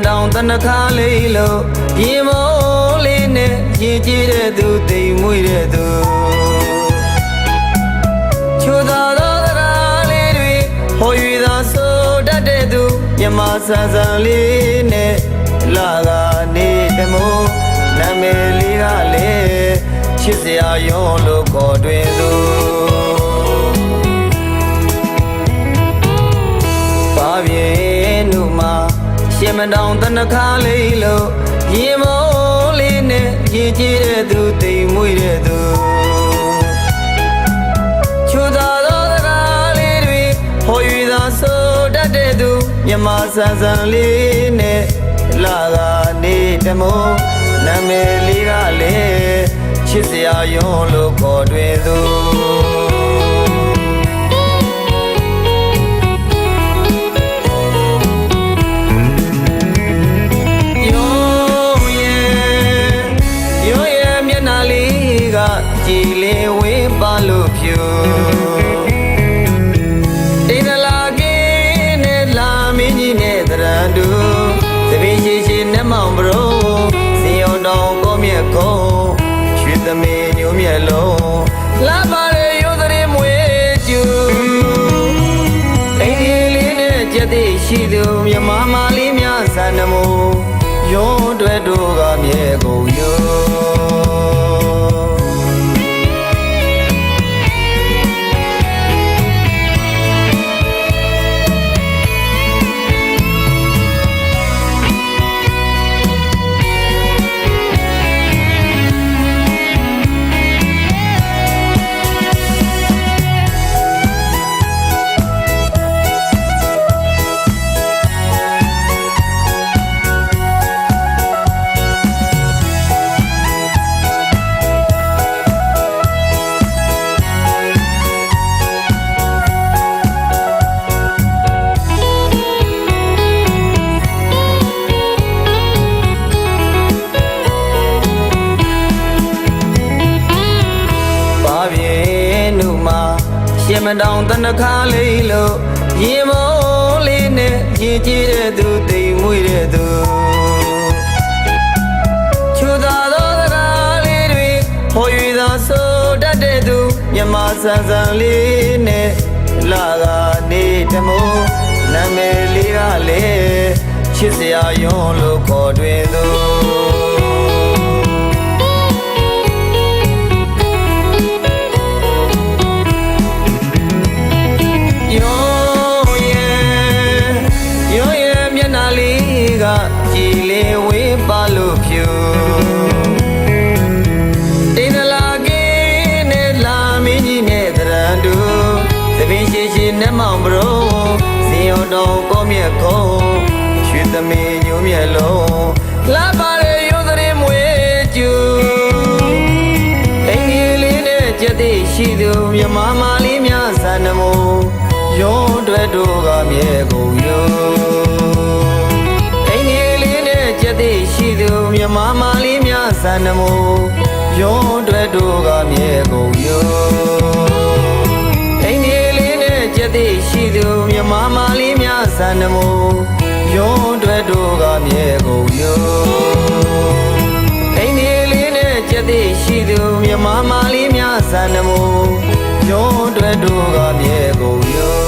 နှခါလေးလို့ရေမိုးလေးနဲ့ရင်ကြည့်တဲ့သူတိမ်မွေ့တဲ့သူချိုသာသောတရားလေးတွေဟော၍သာဆိုတတ်တဲ့သူမြမဆန်းဆန်းလေးနဲ့လာကနေတမိုးနာမည်လေးကလည်းချစ်စရာရောလို့ခေါ်တွင်သူ မတောင်တနခါလေးလို့ရေမိုးလေးနဲ့ရင်ကြည့်တဲ့သူတိမ်မွေ့တဲ့သူချူသာသောစကားလေးတွေဟော၍သာဆိုတတ်တဲ့သူမြမဆန်းဆန်းလေးနဲ့လာကနေတမိုးနာမည်လေးကလည်းချစ်စရာယွန်းလို့ခေါ်တွင်သူ ကကြည်လင်ဝင်းပါလို့ဖြူတိတ်တလာကင်းနဲ့လာမင်းကြီးနဲ့တရန်တူသပင်းရှိရှိနဲ့မောင်ဘရိုစင်ရုံတောင်ကိုမြက်ကုန်းရွှေသမီးညိုမြက်လုံးလာပါလေရိုးတဲ့မွေကျူအိမ်ကြီးလေးနဲ့ကြက်သေးရှိသူမြမမလေးများစံနမူ ရှင်မတောင်တနခါလေးလို့ရေမိုးလေးနဲ့ရင်ကြည့်တဲ့သူတိမ်မွေ့တဲ့သူချူသာသောစကားလေးတွေဟော၍သာဆိုတတ်တဲ့သူမြမဆန်းဆန်းလေးနဲ့လာကနေတမိုးနာမည်လေးကလည်းချစ်စရာယွန်းလို့ခေါ်တွင်သူ ကကြည်လင်ဝေးပါလို့ဖြူတိတ်တလာကင်းနဲ့လာမင်းကြီးနဲ့တရန်တူသပင်ရှိရှိနဲ့မောင်ဘရိုစင်ရုံတော်ကိုမြက်ခုံးရွှေသမီးညိုမြက်လုံးလာပါလေရိုးတဲ့မွေကျူအိမ်ကြီးလေးနဲ့ကြက်သိရှိသူမြမမလေးများစံနမူရုံးတွေတို့ကမြဲကုန်ယောအိမ်ကြီးလေးနဲ့ကြက်သိ ရှိသူမြမမလေးများစံနမူရုံးတွေ့တို့ကမြဲကုန်ရောအိမ်ဒီလေးနဲ့ကြက်သိရှိသူမြမမလေးများစံနမူရုံးတွေ့တို့ကမြဲကုန်ရောအိမ်ဒီလေးနဲ့ကြက်သိရှိသူမြမမလေးများစံနမူရုံးတွေ့တို့ကမြဲကုန်ရော